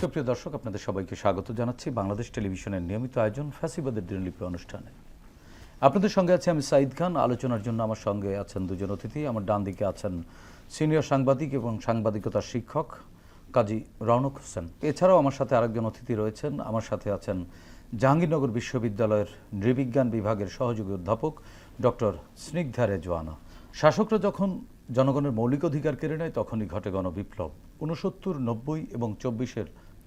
সুপ্রিয় দর্শক, আপনাদের সবাইকে স্বাগত জানাচ্ছি বাংলাদেশ টেলিভিশনের নিয়মিত আয়োজন ফ্যাসিবাদের দিনলিপি অনুষ্ঠানে। আপনাদের সঙ্গে আছে আমি সাঈদ খান। আলোচনার জন্য আমার সঙ্গে আছেন দুজন অতিথি। আমার ডান দিকে আছেন সিনিয়র সাংবাদিক এবং সাংবাদিকতার শিক্ষক কাজী রৌনক হোসেন। এছাড়াও আমার সাথে আরেকজন অতিথি রয়েছেন। আমার সাথে আছেন জাহাঙ্গীরনগর বিশ্ববিদ্যালয়ের নৃবিজ্ঞান বিভাগের সহযোগী অধ্যাপক ডক্টর স্নিগ্ধা রেজওয়ানা। শাসকরা যখন জনগণের মৌলিক অধিকার কেড়ে নেয়, তখনই ঘটে গণবিপ্লব। উনসত্তর নব্বই এবং চব্বিশের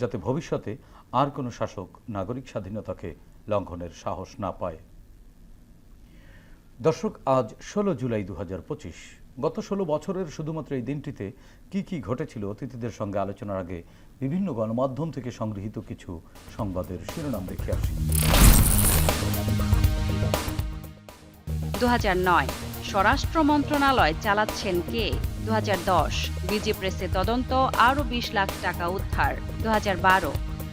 যাতে ভবিষ্যতে আর কোনো শাসক নাগরিক স্বাধীনতাকে লঙ্ঘনের সাহস না পায়। দর্শক, আজ ষোলো জুলাই দুহাজার পঁচিশ। গত ষোলো বছরের শুধুমাত্র এই দিনটিতে কি কি ঘটেছিল অতিথিদের সঙ্গে আলোচনার আগে বিভিন্ন গণমাধ্যম থেকে সংগৃহীত কিছু সংবাদের শিরোনাম দেখে আসি। দুহাজার নয়, স্বরাষ্ট্র মন্ত্রণালয় চালাচ্ছেন কে? দু হাজার দশ, বিজি প্রেসে তদন্ত, আরও বিশ লাখ টাকা উদ্ধার। দু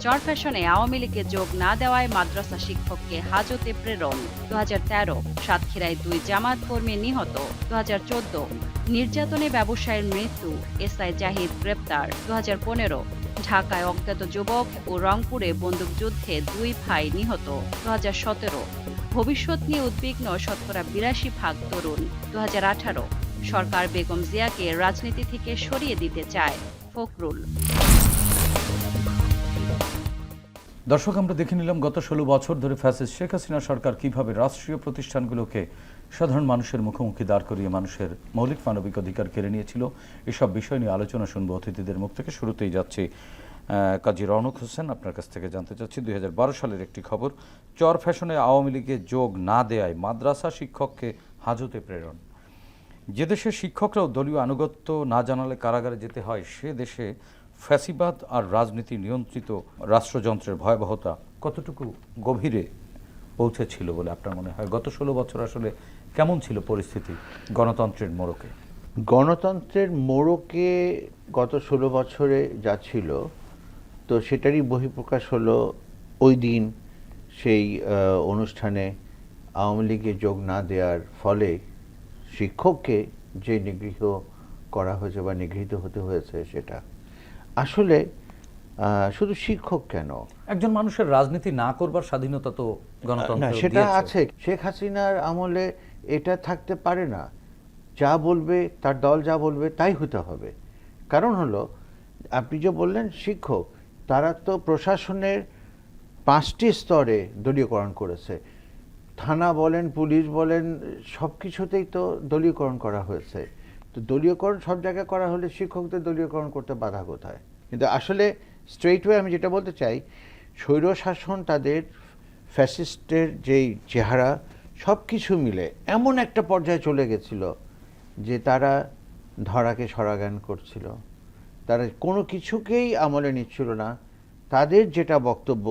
চর ফ্যাশনে আওয়ামী লীগে যোগ না দেওয়ায় মাদ্রাসা শিক্ষককে হাজতে প্রেরণ। দু সাতক্ষীরায় দুই জামাত কর্মী নিহত। দু নির্যাতনে ব্যবসায়ীর মৃত্যু, এসআই জাহিদ গ্রেপ্তার। দু হাজার পনেরো, ঢাকায় অজ্ঞাত যুবক ও রংপুরে বন্দুকযুদ্ধে দুই ভাই নিহত। দু ভবিষ্যৎ নিয়ে উদ্বিগ্ন শতকরা বিরাশি ভাগ তরুণ। দু হাজার আঠারো সরকার বেগম জিয়াকে রাজনীতি থেকে সরিয়ে দিতে চায় ফখরুল। দর্শক, আমরা দেখে নিলাম, গত ষোলো বছর ধরে ফ্যাসিস্ট শেখ হাসিনা সরকার কীভাবে রাষ্ট্রীয় প্রতিষ্ঠানগুলোকে সাধারণ মানুষের মুখোমুখি দাঁড় করিয়ে মানুষের মৌলিক মানবিক অধিকার কেড়ে নিয়েছিল, এসব বিষয় নিয়ে আলোচনা শুনব। অতিথিদের মুখ থেকে শুরুতেই যাচ্ছি কাজী রৌনক হোসেন, আপনার কাছ থেকে জানতে চাচ্ছি। দুই হাজার বারো সালের একটি খবর, চর ফ্যাশনে আওয়ামী লীগে যোগ না দেয়ায় মাদ্রাসা শিক্ষককে হাজতে প্রেরণ। যে দেশের শিক্ষকরাও দলীয় আনুগত্য না জানালে কারাগারে যেতে হয়, সে দেশে ফ্যাসিবাদ আর রাজনীতি নিয়ন্ত্রিত রাষ্ট্রযন্ত্রের ভয়াবহতা কতটুকু গভীরে পৌঁছেছিল বলে আপনার মনে হয়? গত ষোলো বছর আসলে কেমন ছিল পরিস্থিতি গণতন্ত্রের মোড়কে? গণতন্ত্রের মোড়কে গত ষোলো বছরে যা ছিল, তো সেটারই বহিঃপ্রকাশ হলো ওই দিন সেই অনুষ্ঠানে আওয়ামী লীগে যোগ না দেওয়ার ফলে শিক্ষককে যে নিগৃহ করা হয়েছে বা নিগৃহীত হতে হয়েছে সেটা। আসলে শুধু শিক্ষক কেন? একজন মানুষের রাজনীতি না করবার স্বাধীনতা তো গণতন্ত্র সেটা আছে। শেখ হাসিনার আমলে এটা থাকতে পারে না। যা বলবে তার দল যা বলবে তাই হতে হবে। কারণ হলো আপনি যে বললেন শিক্ষক তারা তো প্রশাসনের পাঁচটি স্তরে দলীয়করণ করেছে। থানা বলেন, পুলিশ বলেন, সব কিছুতেই তো দলীয়করণ করা হয়েছে। তো দলীয়করণ, সব জায়গায় করা হলে শিক্ষকদের দলীয়করণ করতে বাধা কোথায়? কিন্তু আসলে স্ট্রেইট ওয়ে আমি যেটা বলতে চাই স্বৈর শাসন তাদের ফ্যাসিস্টের যেই চেহারা, সব কিছু মিলে এমন একটা পর্যায়ে চলে গেছিল যে তারা ধরাকে সরাগান করছিল। তারা কোনো কিছুকেই আমলে নিচ্ছিল না। তাদের যেটা বক্তব্য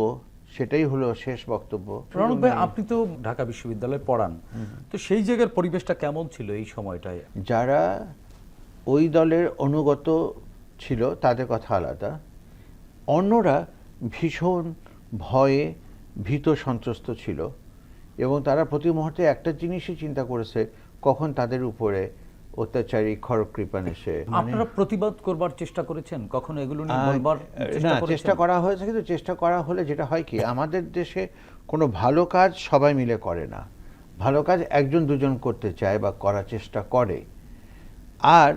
সেটাই হলো শেষ বক্তব্য। রণক ভাই আপনি তো ঢাকা বিশ্ববিদ্যালয়ে পড়ান। তো সেই জায়গার পরিবেশটা কেমন ছিল এই সময়টায়? যারা ওই দলের অনুগত ছিল তাদের কথা আলাদা। অন্যরা ভীষণ ভয়ে ভীত সন্ত্রস্ত ছিল এবং তারা প্রতি মুহূর্তে একটা জিনিসই চিন্তা করেছে কখন তাদের উপরে অত্যাচারী খড়গ কৃপান এসে মানে আপনারা প্রতিবাদ করবার চেষ্টা করেছেন? কখনো এগুলো নিয়ে বলবার না করেছেন? চেষ্টা করা হয়েছে কিন্তু চেষ্টা করা হলে যেটা হয় কি আমাদের দেশে কোনো ভালো কাজ সবাই মিলে করে না। ভালো কাজ একজন দুজন করতে চায় বা করার চেষ্টা করে। আর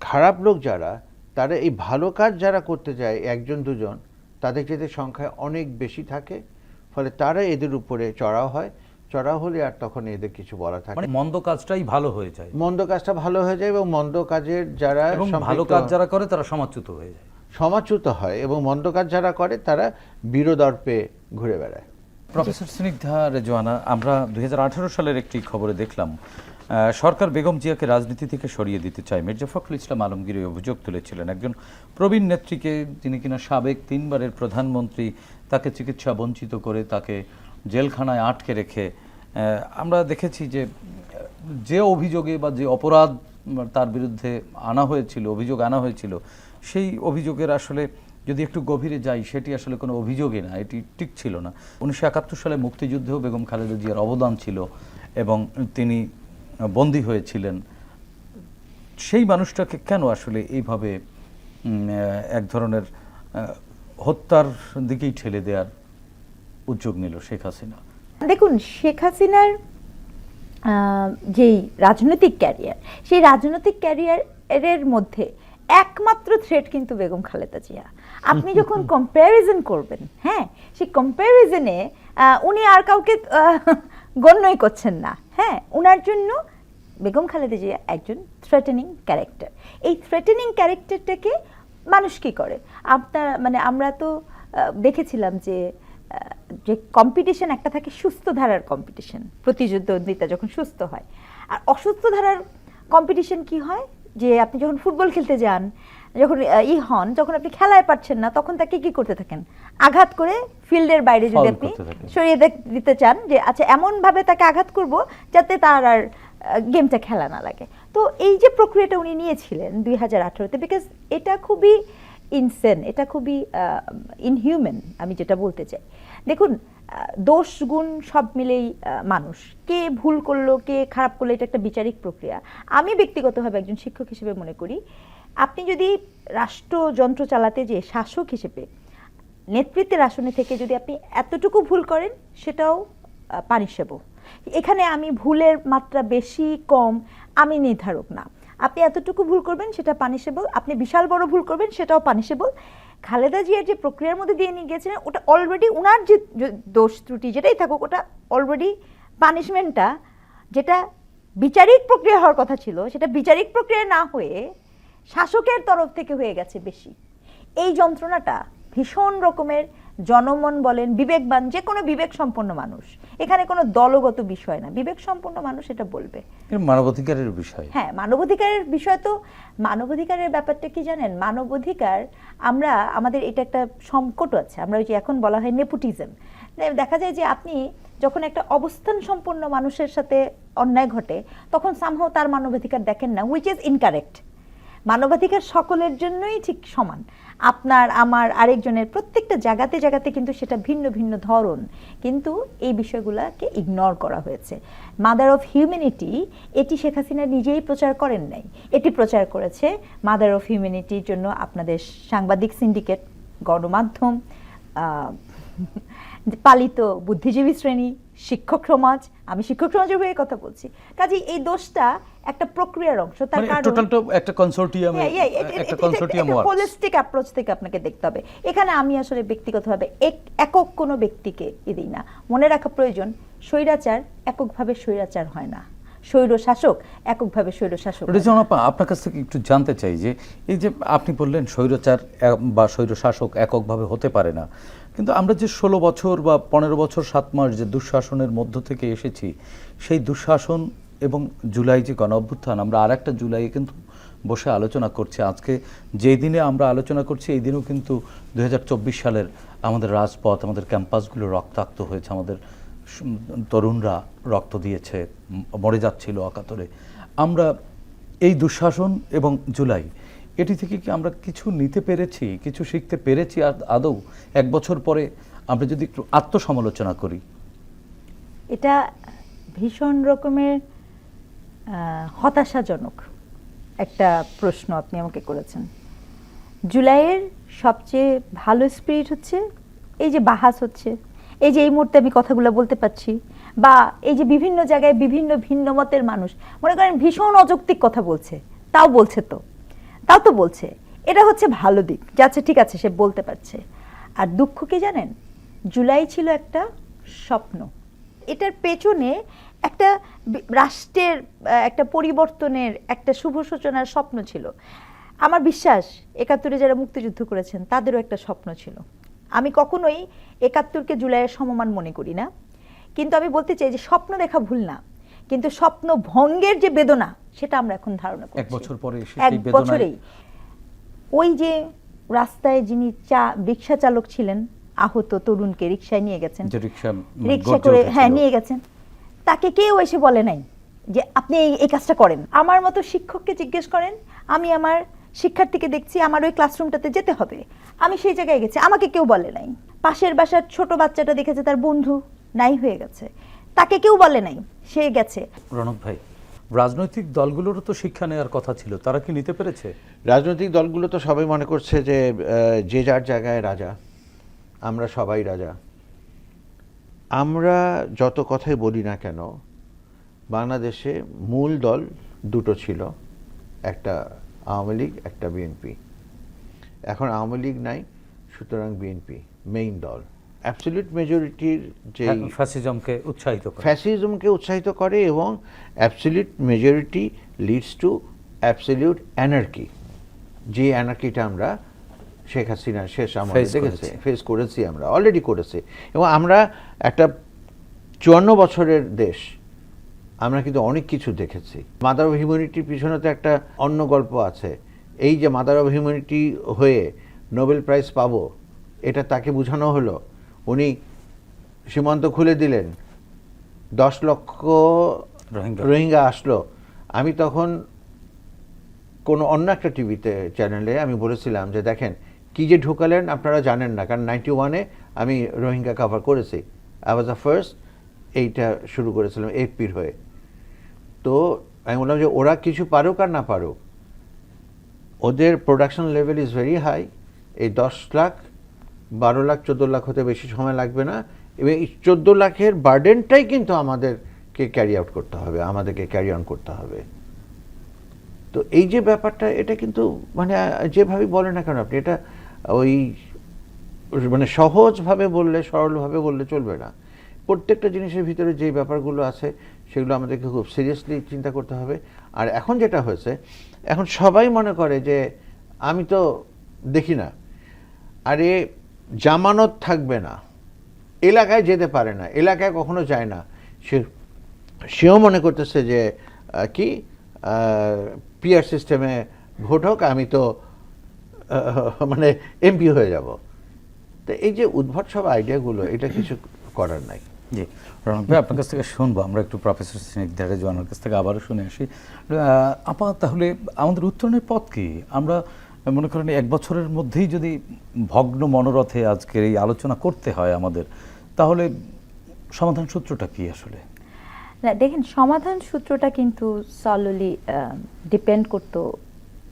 খারাপ লোক যারা তারা এই ভালো কাজ যারা করতে চায় একজন দুজন তাদের যাতে সংখ্যায় অনেক বেশি থাকে ফলে তারা এদের উপরে চড়াও হয়। চড়াও হলে আর তখন এদের কিছু বলা থাকে। মানে মন্দ কাজটাই ভালো হয়ে যায়। মন্দ কাজটা ভালো হয়ে যায় এবং মন্দ কাজের যারা এবং ভালো কাজ যারা করে তারা সমাচ্যুত হয়ে যায়। সমাচ্যুত হয় এবং মন্দ কাজ যারা করে তারা বিরোদর্পে ঘুরে বেড়ায়। প্রফেসর স্নিগ্ধা রেজওয়ানা আমরা দুই সালের একটি খবরে দেখলাম সরকার বেগম জিয়াকে রাজনীতি থেকে সরিয়ে দিতে চায় মির্জা ফখরুল ইসলাম আলমগীর এই অভিযোগ তুলেছিলেন। একজন প্রবীণ নেত্রীকে যিনি কিনা সাবেক তিনবারের প্রধানমন্ত্রী তাকে চিকিৎসা বঞ্চিত করে তাকে জেলখানায় আটকে রেখে আমরা দেখেছি যে যে অভিযোগে বা যে অপরাধ তার বিরুদ্ধে আনা হয়েছিল, অভিযোগ আনা হয়েছিল, সেই অভিযোগের আসলে যদি একটু গভীরে যাই, সেটি আসলে কোনো অভিযোগই না, এটি ঠিক ছিল না। উনিশশো একাত্তর সালে মুক্তিযুদ্ধেও বেগম খালেদা জিয়ার অবদান ছিল এবং তিনি বন্দী হয়েছিলেন। সেই মানুষটাকে কেন আসলে এইভাবে এক ধরনের হত্যার দিকেই ঠেলে দেওয়ার উদ্যোগ নিল শেখ হাসিনা? দেখুন শেখ হাসিনার যেই রাজনৈতিক ক্যারিয়ার সেই রাজনৈতিক ক্যারিয়ারের মধ্যে একমাত্র থ্রেট কিন্তু বেগম খালেদা জিয়া। আপনি যখন কম্প্যারিজন করবেন হ্যাঁ সেই কম্প্যারিজনে উনি আর কাউকে গণ্যই করছেন না। হ্যাঁ ওনার জন্য বেগম খালেদা জিয়া একজন থ্রেটেনিং ক্যারেক্টার এই থ্রেটেনিং ক্যারেক্টারটাকে মানুষ কী করে? আপনার মানে আমরা তো দেখেছিলাম যে যে কম্পিটিশন একটা থাকে সুস্থ ধারার কম্পিটিশন প্রতিদ্বন্দ্বিতা যখন সুস্থ হয়। আর অসুস্থ ধারার কম্পিটিশন কি হয়? যে আপনি যখন ফুটবল খেলতে যান যখন ই হন যখন আপনি খেলায় পারছেন না তখন তাকে কি করতে থাকেন? আঘাত করে ফিল্ডের বাইরে যদি আপনি সরিয়ে দিতে চান যে আচ্ছা এমনভাবে তাকে আঘাত করব যাতে তার আর গেমটা খেলা না লাগে। তো এই যে প্রক্রিয়াটা উনি নিয়েছিলেন দুই হাজার আঠারোতে বিকজ এটা খুবই ইনসেন, এটা খুবই ইনহিউম্যান আমি যেটা বলতে চাই। দেখুন দোষ, গুণ সব মিলেই মানুষ। কে ভুল করল, কে খারাপ করল, এটা একটা বিচারিক প্রক্রিয়া। আমি ব্যক্তিগতভাবে একজন শিক্ষক হিসেবে মনে করি, আপনি যদি রাষ্ট্রযন্ত্র চালাতে যে শাসক হিসেবে নেতৃত্বের আসনে থেকে যদি আপনি এতটুকু ভুল করেন, সেটাও পানিশেবল। এখানে আমি ভুলের মাত্রা বেশি কম, আমি নির্ধারক না। আপনি এতটুকু ভুল করবেন, সেটা পানিশেবল আপনি বিশাল বড় ভুল করবেন, সেটাও পানিশেবল খালেদা জিয়ার যে প্রক্রিয়ার মধ্যে দিয়ে নিয়ে গেছিলেন ওটা অলরেডি ওনার যে দোষ ত্রুটি যেটাই থাকুক, ওটা অলরেডি পানিশমেন্টটা যেটা বিচারিক প্রক্রিয়া হওয়ার কথা ছিল, সেটা বিচারিক প্রক্রিয়া না হয়ে শাসকের তরফ থেকে হয়ে গেছে বেশি। এই যন্ত্রণাটা ভীষণ রকমের জনমন বলেন বিবেকবান যে কোনো বিবেক সম্পন্ন মানুষ। এখানে কোনো দলগত বিষয় না। বিবেক সম্পন্ন মানুষ এটা বলবে। মানবাধিকারের বিষয়। হ্যাঁ মানবাধিকারের বিষয় তো মানবাধিকারের ব্যাপারটা কি জানেন? মানবাধিকার আমরা আমাদের এটা একটা সংকট আছে। আমরা ওই যে এখন বলা হয় নেপুটিজম। দেখা যায় যে আপনি যখন একটা অবস্থান সম্পন্ন মানুষের সাথে অন্যায় ঘটে তখন সামহাও তার মানবাধিকার দেখেন না হুইচ ইজ ইনকারেক্ট মানবাধিকার সকলের জন্যই ঠিক সমান। আপনার, আমার আরেকজনের প্রত্যেকটা জায়গাতে জায়গাতে কিন্তু সেটা ভিন্ন ভিন্ন ধরন। কিন্তু এই বিষয়গুলোকে ইগনোর করা হয়েছে। মাদার অফ হিউম্যানিটি এটি শেখ হাসিনা নিজেই প্রচার করেন নাই। এটি প্রচার করেছে মাদার অফ হিউম্যানিটির জন্য আপনাদের সাংবাদিক সিন্ডিকেট গণমাধ্যম পালিত বুদ্ধিজীবী শ্রেণি, শিক্ষক সমাজ। আমি শিক্ষক সমাজের হয়ে কথা বলছি। কাজে এই দোষটা একটা প্রক্রিয়ার অংশ তার মানে কারণ টোটালটা একটা কনসোর্টিয়ামে একটা কনসোর্টিয়াম ওয়ার্ক হোলিস্টিক অ্যাপ্রোচ থেকে আপনাকে দেখতে হবে। এখানে আমি আসলে ব্যক্তিগতভাবে এক- একক কোনো ব্যক্তিকে ই দিই না। মনে রাখা প্রয়োজন স্বৈরাচার এককভাবে স্বৈরাচার হয় না। স্বৈর শাসক এককভাবে স্বৈর শাসক। রেজান আপনার কাছ থেকে একটু জানতে চাই যে এই যে আপনি বললেন স্বৈরাচার বা স্বৈর শাসক এককভাবে হতে পারে না কিন্তু আমরা যে ষোলো বছর বা পনেরো বছর সাত মাস যে দুঃশাসনের মধ্য থেকে এসেছি সেই দুঃশাসন এবং জুলাই যে গণ অভ্যুত্থান আমরা আর একটা জুলাইয়ে কিন্তু বসে আলোচনা করছি। আজকে যেই দিনে আমরা আলোচনা করছি, এই দিনেও কিন্তু দুহাজার চব্বিশ সালের আমাদের রাজপথ, আমাদের ক্যাম্পাসগুলো রক্তাক্ত হয়েছে। আমাদের তরুণরা রক্ত দিয়েছে, মরে যাচ্ছিল অকাতরে। আমরা এই দুঃশাসন এবং জুলাই, এটি থেকে কি আমরা কিছু নিতে পেরেছি, কিছু শিখতে পেরেছি আর আদৌ এক বছর পরে আমরা যদি একটু আত্মসমালোচনা করি? এটা ভীষণ রকমের হতাশাজনক একটা প্রশ্ন আপনি আমাকে করেছেন। জুলাইয়ের সবচেয়ে ভালো স্পিরিট হচ্ছে এই যে বাহাস হচ্ছে। এই যে এই মুহূর্তে আমি কথাগুলো বলতে পারছি বা এই যে বিভিন্ন জায়গায় বিভিন্ন ভিন্ন মতের মানুষ, মনে করেন ভীষণ অযৌক্তিক কথা বলছে, তাও বলছে তো। তাও তো বলছে। এটা হচ্ছে ভালো দিক। যাচ্ছে ঠিক আছে, সে বলতে পারছে। আর দুঃখ কি জানেন? জুলাই ছিল একটা স্বপ্ন। এটার পেছনে একটা রাষ্ট্রের একটা পরিবর্তনের একটা শুভ সূচনার স্বপ্ন ছিল। আমার বিশ্বাস একাত্তরে যারা মুক্তিযুদ্ধ করেছেন তাদেরও একটা স্বপ্ন ছিল। আমি কখনোই একাত্তরকে জুলাইয়ের সমমান মনে করি না। কিন্তু আমি বলতে চাই যে স্বপ্ন দেখা ভুল না। কিন্তু স্বপ্ন ভঙ্গের যে বেদনা সেটা আমরা এখন ধারণা করছি। এক বছর পরে এক বছরেই। ওই যে রাস্তায় যিনি চা রিক্সা চালক ছিলেন আহত তরুণকে রিক্সায় নিয়ে গেছেন। রিক্সা মানে করে হ্যাঁ নিয়ে গেছেন। তাকে কেউ এসে বলে নাই যে আপনি এই- এই কাজটা করেন। আমার মতো শিক্ষককে জিজ্ঞেস করেন আমি আমার শিক্ষার্থীকে দেখছি আমার ওই ক্লাসরুমটাতে যেতে হবে। আমি সেই জায়গায় গেছি আমাকে কেউ বলে নাই। পাশের বাসার ছোট বাচ্চাটা দেখেছে তার বন্ধু নাই হয়ে গেছে। তাকে কেউ বলে নাই সে গেছে। রণক ভাই রাজনৈতিক দলগুলোরও তো শিক্ষা নেওয়ার কথা ছিল তারা কি নিতে পেরেছে? রাজনৈতিক দলগুলো তো সবাই মনে করছে যে যে যার জায়গায় রাজা আমরা সবাই রাজা। আমরা যত কথাই বলি না কেন বাংলাদেশে মূল দল দুটো ছিল একটা আওয়ামী লীগ একটা বিএনপি। এখন আওয়ামী লীগ নাই সুতরাং বিএনপি মেইন দল। অ্যাবসলিউট মেজরিটির যে ফ্যাসিজমকে উৎসাহিত করে। ফ্যাসিজমকে উৎসাহিত করে এবং absolute majority leads to absolute anarchy যে অ্যানার্কিটা আমরা শেখ হাসিনা শেষ Face দেখেছি ফেস করেছি আমরা অলরেডি করেছি। এবং আমরা একটা চুয়ান্ন বছরের দেশ আমরা কিন্তু অনেক কিছু দেখেছি। মাদার অফ হিউম্যানিটির পিছনে তো একটা অন্য গল্প আছে। এই যে মাদার অফ হিউম্যানিটি হয়ে নোবেল প্রাইজ পাবো এটা তাকে বোঝানো হলো। উনি সীমান্ত খুলে দিলেন। দশ লক্ষ। রোহিঙ্গা। আসলো। আমি তখন কোনো অন্য একটা টিভিতে চ্যানেলে আমি বলেছিলাম যে দেখেন কি যে ঢুকালেন আপনারা জানেন না, কারণ নাইনটি ওয়ানে আমি রোহিঙ্গা কভার করেছি। আই ওয়াজ দ্য ফার্স্ট এইটা শুরু করেছিলাম এফপির হয়ে। তো আমি বললাম যে ওরা কিছু পারুক আর না পারুক। ওদের production level is very high এই দশ লাখ, বারো লাখ, চোদ্দ লাখ হতে বেশি সময় লাগবে না। এবং এই চোদ্দ লাখের বার্ডেনটাই কিন্তু আমাদেরকে ক্যারি আউট করতে হবে, আমাদেরকে ক্যারি অন করতে হবে। তো এই যে ব্যাপারটা, এটা কিন্তু মানে যেভাবে বলেন না কেন আপনি, এটা ওই মানে সহজভাবে বললে, সরলভাবে বললে চলবে না। প্রত্যেকটা জিনিসের ভিতরে যে ব্যাপারগুলো আছে, সেগুলো আমাদেরকে খুব সিরিয়াসলি চিন্তা করতে হবে। আর এখন যেটা হয়েছে, এখন সবাই মনে করে যে, আমি তো দেখি না। আরে, জামানত থাকবে না। এলাকায় যেতে পারে না, এলাকায় কখনো যায় না। সে, সেও মনে করতেছে যে কি? পিআর সিস্টেমে ভোট হোক, আমি তো মানে এমপি হয়ে যাব। তো এই যে উদ্ভট সব আইডিয়াগুলো এটা কিছু করার নাই। জি। রণক ভাই আপনার কাছ থেকে শুনব। আমরা একটু প্রফেসর স্নিগ্ধারে জোয়ানের কাছ থেকে আবারও শুনে আসি। আপা তাহলে আমাদের উত্তরণের পথ কি? আমরা মনে করেন এক বছরের মধ্যেই যদি ভগ্ন মনোরথে আজকের এই আলোচনা করতে হয় আমাদের তাহলে সমাধান সূত্রটা কি আসলে? না দেখেন সমাধান সূত্রটা কিন্তু সললি ডিপেন্ড করতো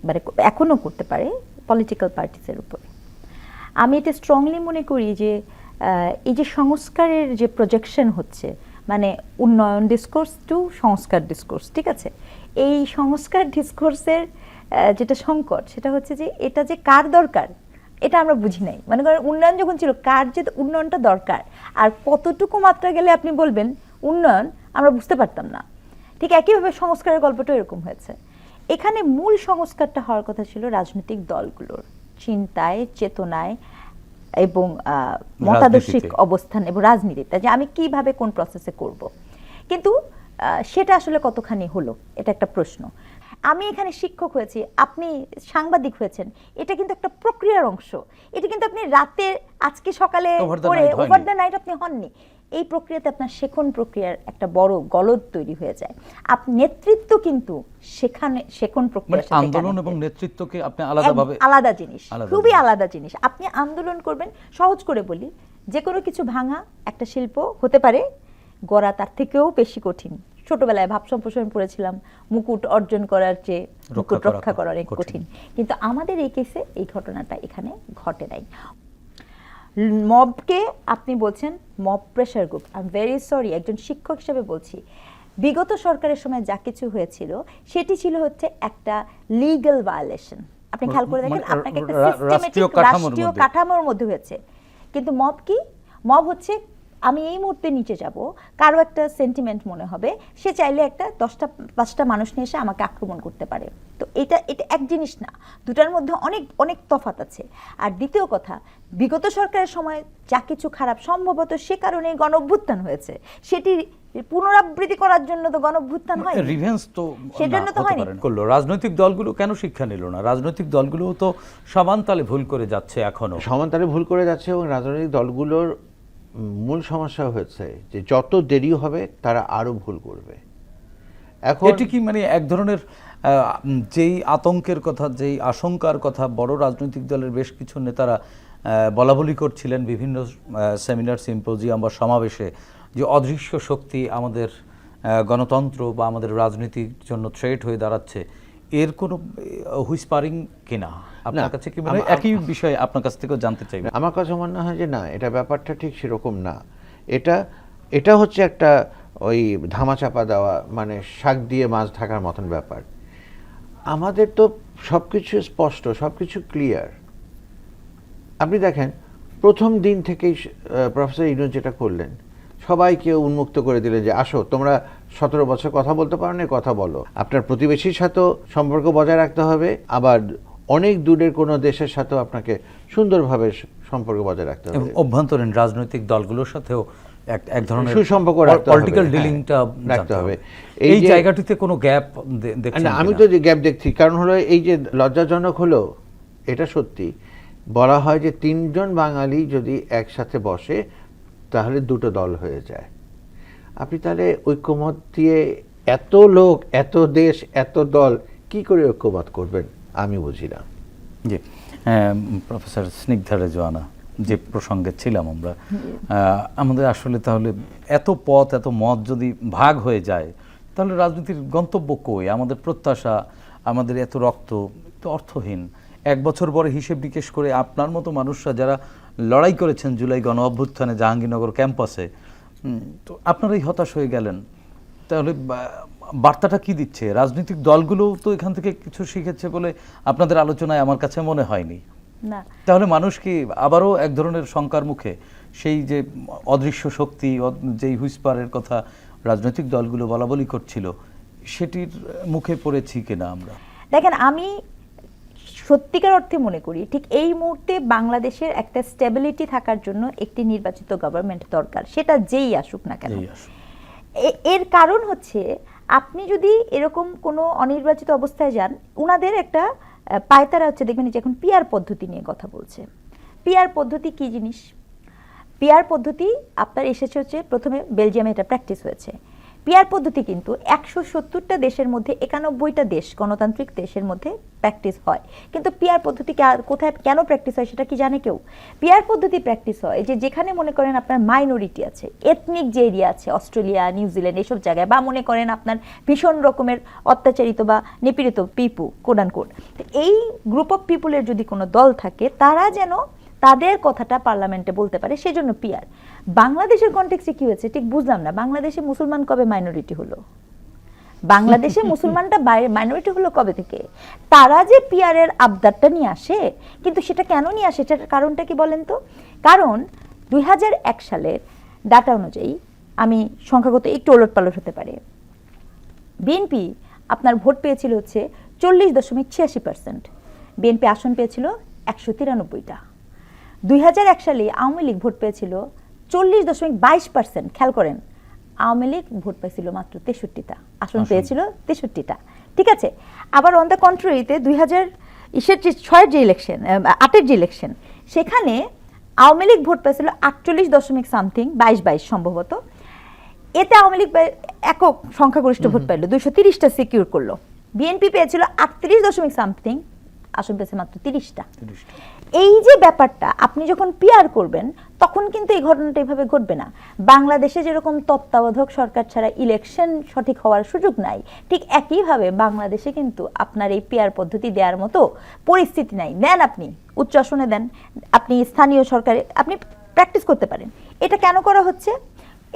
মানে এখনও করতে পারে। পলিটিক্যাল পার্টিসের উপরে। আমি এটা স্ট্রংলি মনে করি যে এই যে সংস্কারের যে প্রজেকশন হচ্ছে মানে উন্নয়ন ডিসকোর্স টু সংস্কার ডিসকোর্স ঠিক আছে? এই সংস্কার ডিসকোর্সের যেটা সংকট, সেটা হচ্ছে যে এটা যে কার দরকার, এটা আমরা বুঝি নাই। মানে করেন উন্নয়ন যখন ছিল, কার যে উন্নয়নটা দরকার, আর কতটুকু মাত্রা গেলে আপনি বলবেন, উন্নয়ন আমরা বুঝতে পারতাম না। ঠিক একইভাবে সংস্কারের গল্পটা এরকম হয়েছে। এখানে মূল সংস্কারটা হওয়ার কথা ছিল রাজনৈতিক দলগুলোর চিন্তায় চেতনায় এবং মতাদর্শিক অবস্থান এবং রাজনীতিতে যে আমি কীভাবে কোন প্রসেসে করব। কিন্তু সেটা আসলে কতখানি হলো এটা একটা প্রশ্ন। আমি এখানে শিক্ষক হয়েছি আপনি সাংবাদিক হয়েছেন এটা কিন্তু একটা প্রক্রিয়ার অংশ। এটা কিন্তু আপনি রাতে আজকে সকালে করে ওভার দ্য নাইট আপনি হননি। এই প্রক্রিয়াতে আপনার শেখন প্রক্রিয়ার একটা বড় গলদ তৈরি হয়ে যায়। আপ নেতৃত্ব কিন্তু সেখানে শেখন মানে প্রক্রিয়ার সাথে আন্দোলন এবং নেতৃত্বকে আপনি আলাদাভাবে আলাদা জিনিস। খুবই আলাদা জিনিস। আপনি আন্দোলন করবেন সহজ করে বলি যে কোনো কিছু ভাঙা একটা শিল্প হতে পারে গড়া তার থেকেও বেশি কঠিন। ছোটবেলায় ভাব সম্প্রসারণ পড়েছিলাম মুকুট অর্জন করার চেয়ে মুকুট রক্ষা করা অনেক কঠিন। কঠিন। কিন্তু আমাদের এই কেসে এই ঘটনাটা এখানে ঘটে নাই। মবকে আপনি বলছেন mob pressure group I am very sorry একজন শিক্ষক হিসেবে বলছি। বিগত সরকারের সময় যা কিছু হয়েছিল সেটি ছিল হচ্ছে একটা লিগ্যাল ভায়োলেশন আপনি খেয়াল করে দেখেন মানে আপনাকে একটা সিস্টেমেটিক রাষ্ট্রীয় কাঠামোর মধ্যে। হয়েছে। কিন্তু মব কি? মব হচ্ছে আমি এই মুহূর্তে নিচে যাব। কারও একটা সেন্টিমেন্ট মনে হবে। সে চাইলে একটা দশটা পাঁচটা মানুষ নিয়ে এসে আমাকে আক্রমণ করতে পারে। তো এটা এটা এক জিনিস না। দুটার মধ্যে অনেক অনেক তফাত আছে। আর দ্বিতীয় কথা বিগত সরকারের সময় যা কিছু খারাপ সম্ভবত সে কারণে গণ অভ্যুত্থান হয়েছে। সেটি পুনরাবৃত্তি করার জন্য তো গণভ্যুত্থান হয় রিভেন্স তো সেজন্য তো হয়নি। না। করল। রাজনৈতিক দলগুলো কেন শিক্ষা নিল না? রাজনৈতিক দলগুলো তো সমানতালে ভুল করে যাচ্ছে এখনও। সমান্তরে ভুল করে যাচ্ছে এবং রাজনৈতিক দলগুলোর মূল সমস্যা হয়েছে যে যত দেরি হবে, তারা আরও ভুল করবে। এখন এটি কি মানে এক ধরনের যেই আতঙ্কের কথা, যেই আশঙ্কার কথা বড় রাজনৈতিক দলের বেশ কিছু নেতারা বলাবলি করছিলেন বিভিন্ন সেমিনার, সিম্পোজিয়াম বা সমাবেশে যে অদৃশ্য শক্তি আমাদের গণতন্ত্র বা আমাদের রাজনীতির জন্য থ্রেট হয়ে দাঁড়াচ্ছে। এর কোনো হুইসপারিং কিনা? আপনার কাছে কি মানে একই বিষয়ে আপনার কাছ থেকেও জানতে চাইবে? আমার কাছে মনে হয় যে না এটা ব্যাপারটা ঠিক সেরকম না। এটা এটা হচ্ছে একটা ওই ধামাচাপা দেওয়া মানে শাক দিয়ে মাছ ঢাকার মতন ব্যাপার। আমাদের তো সব কিছু স্পষ্ট সব কিছু ক্লিয়ার আপনি দেখেন প্রথম দিন থেকেই প্রফেসর ইনুজ যেটা করলেন সবাইকে উন্মুক্ত করে দিলেন যে আসো তোমরা সতেরো বছর কথা বলতে পারো না কথা বলো। আপনার প্রতিবেশীর সাথেও সম্পর্ক বজায় রাখতে হবে আবার অনেক দূরের কোনো দেশের সাথেও আপনাকে সুন্দরভাবে সম্পর্ক বজায় রাখতে হবে। অভ্যন্তরীণ রাজনৈতিক দলগুলোর সাথেও এক এক ধরনের সুসম্পর্ক রাখতে হবে, পলিটিক্যাল হ্যাঁ, ডিলিংটা রাখতে হবে। এই এই জায়গাটিতে কোনো গ্যাপ দেখছেন না আমি তো যে গ্যাপ দেখছি কারণ হলো এই যে লজ্জাজনক হলো এটা সত্যি। বলা হয় যে তিনজন বাঙালি যদি একসাথে বসে তাহলে দুটো দল হয়ে যায়। আপনি তাহলে ঐক্যমত দিয়ে এত লোক এত দেশ এত দল কি করে ঐক্যমত করবেন? আমি বুঝি না জি প্রফেসর স্নিগ্ধা রেজওয়ানা যে প্রসঙ্গে ছিলাম আমরা আমাদের আসলে তাহলে এত পথ এত মত যদি ভাগ হয়ে যায় তাহলে রাজনীতির গন্তব্য কই? আমাদের প্রত্যাশা আমাদের এত রক্ত তো অর্থহীন। এক বছর পরে হিসেব নিকেশ করে আপনার মতো মানুষরা যারা লড়াই করেছেন জুলাই গণ অভ্যুত্থানে জাহাঙ্গীরনগর ক্যাম্পাসে তো আপনারাই হতাশ হয়ে গেলেন। তাহলে বার্তাটা কি দিচ্ছে? রাজনৈতিক দলগুলো তো এখান থেকে কিছু শিখেছে বলে আপনাদের আলোচনায় আমার কাছে মনে হয়নি। না। তাহলে মানুষ কি আবারও এক ধরনের শঙ্কার মুখে সেই যে অদৃশ্য শক্তি যেই হুইসপারের কথা রাজনৈতিক দলগুলো বলাবলি করছিল সেটির মুখে পড়েছি কিনা আমরা? দেখেন আমি সত্যিকার অর্থে মনে করি ঠিক এই মুহূর্তে বাংলাদেশের একটা স্টেবিলিটি থাকার জন্য একটি নির্বাচিত গভর্নমেন্ট দরকার। সেটা যেই আসুক না কেন। এ- এর কারণ হচ্ছে আপনি যদি এরকম কোনো অনির্বাচিত অবস্থায় যান উনাদের একটা পায়তারা হচ্ছে দেখবেন যে এখন পিয়ার পদ্ধতি নিয়ে কথা বলছে। পিয়ার পদ্ধতি কি জিনিস? পিয়ার পদ্ধতি আপনার এসেছে হচ্ছে প্রথমে বেলজিয়ামে এটা প্র্যাকটিস হয়েছে। পিয়ার পদ্ধতি কিন্তু একশো সত্তরটা দেশের মধ্যে একানব্বইটা দেশ, গণতান্ত্রিক দেশের মধ্যে প্র্যাকটিস হয়। কিন্তু পিয়ার পদ্ধতি কোথায় কেন প্র্যাকটিস হয় সেটা কি জানে কেউ? পিয়ার পদ্ধতি প্র্যাকটিস হয় যে যেখানে মনে করেন আপনার মাইনরিটি আছে এথনিক যে এরিয়া আছে, অস্ট্রেলিয়া নিউজিল্যান্ড এসব জায়গায়, বা মনে করেন আপনার ভীষণ রকমের অত্যাচারিত বা নিপীড়িত পিপু কোডান কোড এই গ্রুপ অফ পিপুলের যদি কোনো দল থাকে, তারা যেন তাদের কথাটা পার্লামেন্টে বলতে পারে সেজন্য পিয়ার। বাংলাদেশের কন্টেক্সে কি হয়েছে? ঠিক বুঝলাম না। বাংলাদেশে মুসলমান কবে মাইনরিটি হলো? বাংলাদেশে মুসলমানটা বাইরে মাইনরিটি হলো কবে থেকে? তারা যে পিয়ারের আবদারটা নিয়ে আসে কিন্তু সেটা কেন নিয়ে আসে? সেটার কারণটা কি বলেন তো? কারণ দুই হাজার এক সালের ডাটা অনুযায়ী আমি সংখ্যাগত একটু ওলট পালট হতে পারে। বিএনপি আপনার ভোট পেয়েছিল হচ্ছে চল্লিশ দশমিক ছিয়াশি পার্সেন্ট বিএনপি আসন পেয়েছিল একশো তিরানব্বইটা। দুই হাজার এক সালে আওয়ামী লীগ ভোট পেয়েছিল চল্লিশ দশমিক বাইশ পার্সেন্ট। খেয়াল করেন আওয়ামী লীগ ভোট পেয়েছিল মাত্র তেষট্টিটা আসন। পেয়েছিল তেষট্টিটা। ঠিক আছে আবার অন দ্য কন্ট্রারিতে দুই হাজার ইসের যে ছয়ের যে ইলেকশন আটের যে ইলেকশন সেখানে আওয়ামী লীগ ভোট পেয়েছিল আটচল্লিশ দশমিক সামথিং বাইশ বাইশ সম্ভবত। এতে আওয়ামী লীগ একক সংখ্যাগরিষ্ঠ ভোট পাইলো দুইশো তিরিশটা সিকিউর করল। বিএনপি পেয়েছিল আটত্রিশ দশমিক সামথিং আসন পেয়েছে মাত্র তিরিশটা। এই যে ব্যাপারটা আপনি যখন পিয়ার করবেন তখন কিন্তু এই ঘটনাটা এভাবে ঘটবে না। বাংলাদেশে যেরকম তত্ত্বাবধায়ক সরকার ছাড়া ইলেকশন সঠিক হওয়ার সুযোগ নাই ঠিক একইভাবে বাংলাদেশে কিন্তু আপনার এই পিয়ার পদ্ধতি দেওয়ার মতো পরিস্থিতি নাই। দেন আপনি উচ্চ আসনে দেন আপনি স্থানীয় সরকারে আপনি প্র্যাকটিস করতে পারেন। এটা কেন করা হচ্ছে?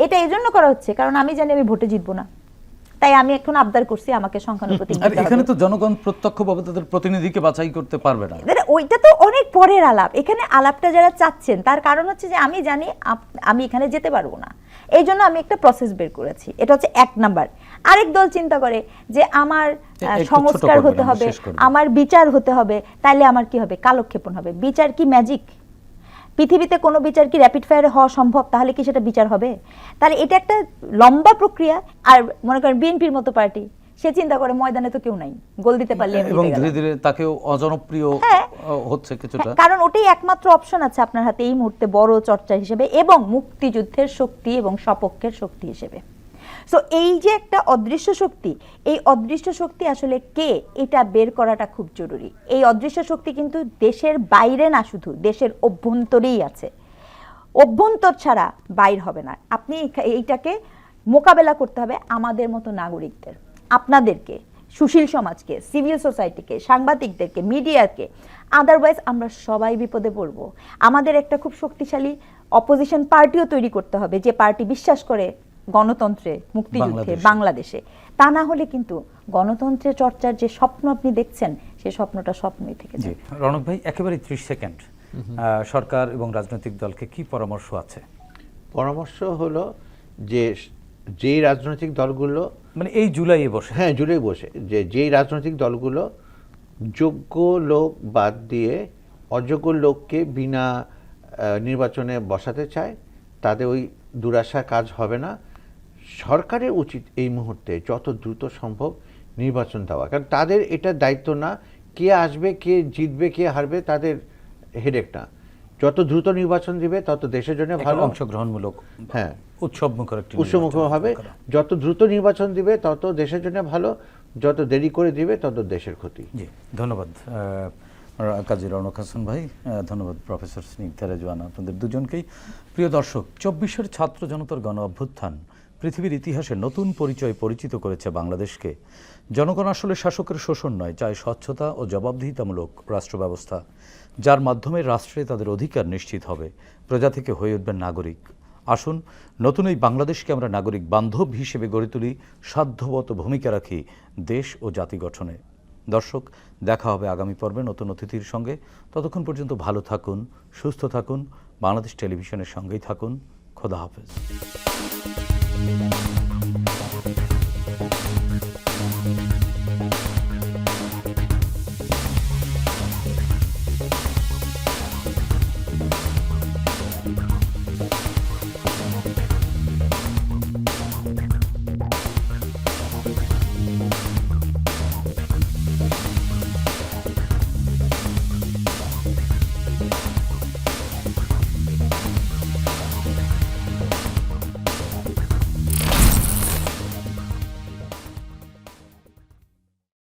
এটা এই জন্য করা হচ্ছে কারণ আমি জানি আমি ভোটে জিতবো না। তাই আমি এখন আবদার করছি আমাকে সংখ্যানুপাতিক আর এখানে তো জনগণ প্রত্যক্ষভাবে তাদের প্রতিনিধিকে বাছাই করতে পারবে না। এবারে ওইটা তো অনেক পরের আলাপ। এখানে আলাপটা যারা চাচ্ছেন তার কারণ হচ্ছে যে আমি জানি আমি এখানে যেতে পারব না। এই জন্য আমি একটা প্রসেস বের করেছি। এটা হচ্ছে এক নাম্বার। আরেক দল চিন্তা করে যে আমার সংস্কার হতে হবে আমার বিচার হতে হবে তাইলে আমার কি হবে? কালক্ষেপণ হবে। বিচার কি ম্যাজিক পৃথিবীতে কোনো বিচার কি র্যাপিড ফায়ার হওয়া সম্ভব? তাহলে কি সেটা বিচার হবে? তাহলে এটা একটা লম্বা প্রক্রিয়া আর মনে করেন বিএনপির মতো পার্টি সে চিন্তা করে ময়দানে তো কেউ নাই গোল দিতে পারলে এবং ধীরে ধীরে তাকেও অজনপ্রিয় হ্যাঁ। হচ্ছে কিছুটা। হ্যাঁ, কারণ ওটাই একমাত্র অপশন আছে আপনার হাতে এই মুহূর্তে বড় চর্চা হিসেবে এবং মুক্তিযুদ্ধের শক্তি এবং সপক্ষের শক্তি হিসেবে। সো এই যে একটা অদৃশ্য শক্তি, এই অদৃশ্য শক্তি আসলে কে? এটা বের করাটা খুব জরুরি। এই অদৃশ্য শক্তি কিন্তু দেশের বাইরে না শুধু, দেশের অভ্যন্তরেই আছে। অভ্যন্তর ছাড়া বাইর হবে না। আপনি এইটাকে মোকাবেলা করতে হবে আমাদের মতো নাগরিকদের, আপনাদেরকে, সুশীল সমাজকে, সিভিল সোসাইটিকে, সাংবাদিকদেরকে, মিডিয়াকে। আদারওয়াইজ আমরা সবাই বিপদে পড়ব। আমাদের একটা খুব শক্তিশালী অপোজিশন পার্টিও তৈরি করতে হবে, যে পার্টি বিশ্বাস করে গণতন্ত্রে মুক্তিযুদ্ধে বাংলাদেশে। তা না হলে কিন্তু গণতন্ত্রের চর্চার যে স্বপ্ন আপনি দেখছেন সেই স্বপ্নটা স্বপ্নই থেকে রণক ভাই একেবারে ত্রিশ সেকেন্ড। সরকার এবং রাজনৈতিক দলকে কি পরামর্শ আছে? পরামর্শ হলো যে যেই রাজনৈতিক দলগুলো মানে এই জুলাইয়ে বসে। হ্যাঁ জুলাই বসে। যে যেই রাজনৈতিক দলগুলো যোগ্য লোক বাদ দিয়ে অযোগ্য লোককে বিনা আহ, নির্বাচনে বসাতে চায় তাদের ওই দুরাশা কাজ হবে না। সরকারের উচিত এই মুহূর্তে যত দ্রুত সম্ভব নির্বাচন দেওয়া। কারণ তাদের এটা দায়িত্ব না কে আসবে কে জিতবে কে হারবে তাদের হেডেক না। যত দ্রুত নির্বাচন দিবে তত দেশের জন্য ভালো। অংশগ্রহণমূলক হ্যাঁ। উৎসবমুখর একটি হবে। যত দ্রুত নির্বাচন দিবে তত দেশের জন্য ভালো। যত দেরি করে দিবে তত দেশের ক্ষতি। জি ধন্যবাদ। কাজী রৌনক হাসান ভাই ধন্যবাদ প্রফেসর স্নিগ্ধা রেজওয়ান। আপনাদের দুজনকেই। প্রিয় দর্শক চব্বিশের ছাত্র জনতার গণ অভ্যুত্থান পৃথিবীর ইতিহাসে নতুন পরিচয় পরিচিত করেছে বাংলাদেশকে। জনগণ আসলে শাসকের শোষণ নয়, চায় স্বচ্ছতা ও জবাবদিহিতামূলক রাষ্ট্র ব্যবস্থা যার মাধ্যমে রাষ্ট্রে তাদের অধিকার নিশ্চিত হবে, প্রজা থেকে হয়ে উঠবেন নাগরিক। আসুন, নতুন এই বাংলাদেশকে আমরা নাগরিক বান্ধব হিসেবে গড়ে তুলি, সাধ্যবত ভূমিকা রাখি দেশ ও জাতি গঠনে। দর্শক, দেখা হবে আগামী পর্বে নতুন অতিথির সঙ্গে। ততক্ষণ পর্যন্ত ভালো থাকুন, সুস্থ থাকুন, বাংলাদেশ টেলিভিশনের সঙ্গেই থাকুন। খোদা হাফেজ। Bye.